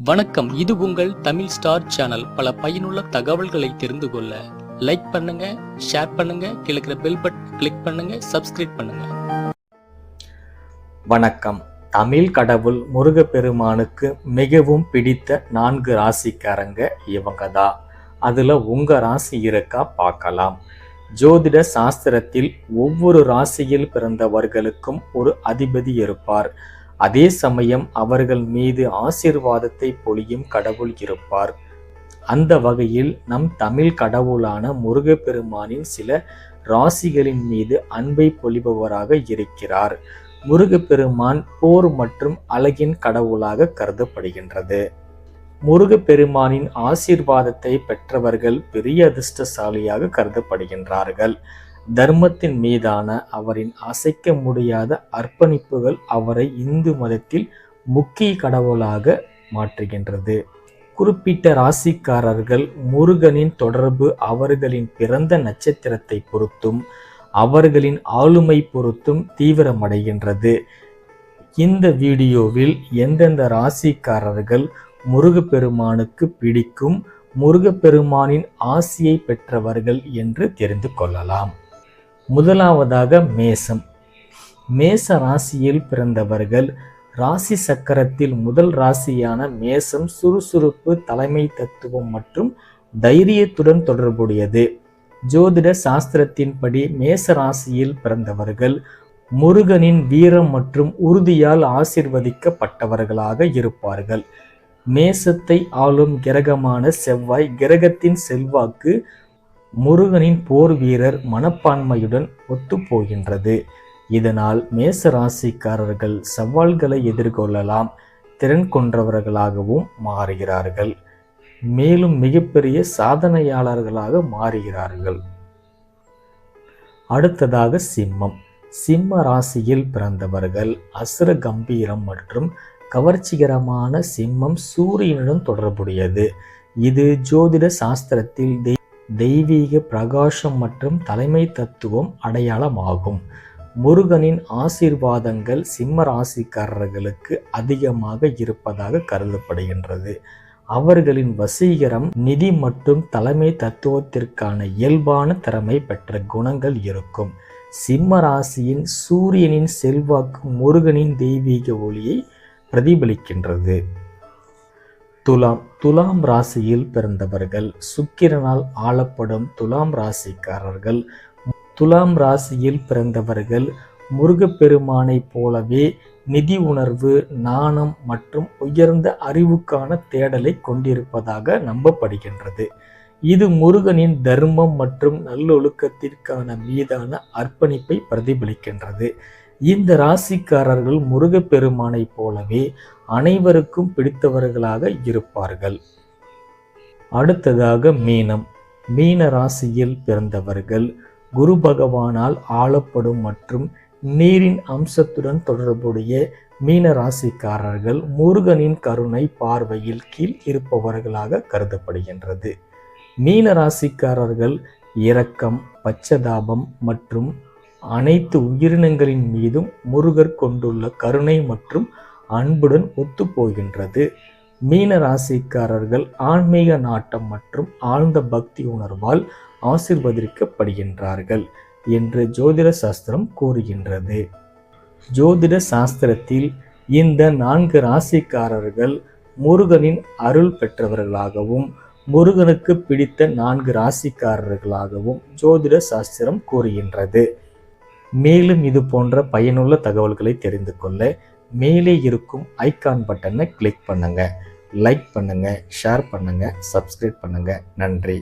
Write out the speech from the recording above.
வணக்கம். இது உங்கள் தமிழ் ஸ்டார் சேனல். பல பயனுள்ள தகவல்களை தெரிந்து கொள்ள லைக் பண்ணுங்க ஷேர் பண்ணுங்க கிழக்கிற பெல் பட்டன் கிளிக் பண்ணுங்க சப்ஸ்கிரைப் பண்ணுங்க. வணக்கம். தமிழ் கடவுள் முருகப்பெருமானுக்கு மிகவும் பிடித்த நான்கு ராசிக்காரங்க இவங்க தான் அதில் உங்கள் ராசி இருக்கா பார்க்கலாம். ஜோதிட சாஸ்திரத்தில் ஒவ்வொரு ராசியில் பிறந்தவர்களுக்கும் ஒரு அதிபதி இருப்பார். அதே சமயம் அவர்கள் மீது ஆசிர்வாதத்தை பொழியும் கடவுள் இருப்பார். அந்த வகையில் நம் தமிழ் கடவுளான முருகப்பெருமானின் சில ராசிகளின் மீது அன்பை பொழிபவராக இருக்கிறார். முருகப்பெருமான் போர் மற்றும் அழகின் கடவுளாக கருதப்படுகின்றது. முருகப்பெருமானின் ஆசீர்வாதத்தை பெற்றவர்கள் பெரிய அதிர்ஷ்டசாலியாக கருதப்படுகின்றார்கள். தர்மத்தின் மீதான அவரின் அசைக்க முடியாத அர்ப்பணிப்புகள் அவரை இந்து மதத்தில் முக்கிய கடவுளாக மாற்றுகின்றது. குறிப்பிட்ட ராசிக்காரர்கள் முருகனின் தொடர்பு அவர்களின் பிறந்த நட்சத்திரத்தை பொறுத்தும் அவர்களின் ஆளுமை பொறுத்தும் தீவிரமடைகின்றது. இந்த வீடியோவில் எந்தெந்த ராசிக்காரர்கள் முருகப்பெருமானுக்கு பிடிக்கும் முருகப்பெருமானின் ஆசியை பெற்றவர்கள் என்று தெரிந்து கொள்ளலாம். முதலாவதாக மேசம். மேச ராசியில் பிறந்தவர்கள் ராசி சக்கரத்தில் முதல் ராசியான மேசம் சுறுசுறுப்பு தலைமை தத்துவம் மற்றும் தைரியத்துடன் தொடர்புடையது. ஜோதிட சாஸ்திரத்தின்படி மேச ராசியில் பிறந்தவர்கள் முருகனின் வீரம் மற்றும் உறுதியால் ஆசிர்வதிக்கப்பட்டவர்களாக இருப்பார்கள். மேசத்தை ஆளும் கிரகமான செவ்வாய் கிரகத்தின் செல்வாக்கு முருகனின் போர் வீரர் மனப்பான்மையுடன் ஒத்துப்போகின்றது. இதனால் மேச ராசிக்காரர்கள் சவால்களை எதிர்கொள்ளலாம் திறன் கொண்டவர்களாகவும் மாறுகிறார்கள். மேலும் மிகப்பெரிய சாதனையாளர்களாக மாறுகிறார்கள். அடுத்ததாக சிம்மம். சிம்ம ராசியில் பிறந்தவர்கள் அசுர கம்பீரம் மற்றும் கவர்ச்சிகரமான சிம்மம் சூரியனுடன் தொடர்புடையது. இது ஜோதிட சாஸ்திரத்தில் தெய்வீக பிரகாசம் மற்றும் தலைமை தத்துவம் அடையாளமாகும். முருகனின் ஆசீர்வாதங்கள் சிம்ம ராசிக்காரர்களுக்கு அதிகமாக இருப்பதாக கருதப்படுகின்றது. அவர்களின் வசீகரம் நிதி மற்றும் தலைமை தத்துவத்திற்கான இயல்பான திறமை பெற்ற குணங்கள் இருக்கும். சிம்ம ராசியின் சூரியனின் செல்வாக்கு முருகனின் தெய்வீக ஒளியை பிரதிபலிக்கின்றது. துலாம் துலாம் ராசியில் பிறந்தவர்கள் சுக்கிரனால் ஆளப்படும் துலாம் ராசிக்காரர்கள். துலாம் ராசியில் பிறந்தவர்கள் முருகப்பெருமானை போலவே நிதி உணர்வு நாணம் மற்றும் உயர்ந்த அறிவுக்கான தேடலை கொண்டிருப்பதாக நம்பப்படுகின்றது. இது முருகனின் தர்மம் மற்றும் நல்லொழுக்கத்திற்கான மீதான அர்ப்பணிப்பை பிரதிபலிக்கின்றது. இந்த ராசிக்காரர்கள் முருகப்பெருமானைப் போலவே அனைவருக்கும் பிடித்தவர்களாக இருப்பார்கள். அடுத்ததாக மீனம். மீன ராசியில் பிறந்தவர்கள் குரு பகவானால் ஆளப்படும் மற்றும் நீரின் அம்சத்துடன் தொடர்புடைய மீன ராசிக்காரர்கள் முருகனின் கருணை பார்வையில் கீழ் இருப்பவர்களாக கருதப்படுகின்றது. மீன ராசிக்காரர்கள் இரக்கம் பச்சதாபம் மற்றும் அனைத்து உயிரினங்களின் மீதும் முருகர் கொண்டுள்ள கருணை மற்றும் அன்புடன் ஒத்துப்போகின்றது. மீன ராசிக்காரர்கள் ஆன்மீக நாட்டம் மற்றும் ஆழ்ந்த பக்தி உணர்வால் ஆசிர்வதிக்கப்படுகின்றார்கள் என்று ஜோதிட சாஸ்திரம் கூறுகின்றது. ஜோதிட சாஸ்திரத்தில் இந்த நான்கு ராசிக்காரர்கள் முருகனின் அருள் பெற்றவர்களாகவும் முருகனுக்கு பிடித்த நான்கு ராசிக்காரர்களாகவும் ஜோதிட சாஸ்திரம் கூறுகின்றது. மேலும் இது போன்ற பயனுள்ள தகவல்களை தெரிந்து கொள்ள மேலே இருக்கும் ஐக்கான் பட்டனை கிளிக் பண்ணுங்கள் லைக் பண்ணுங்கள் ஷேர் பண்ணுங்கள் சப்ஸ்கிரைப் பண்ணுங்கள் நன்றி.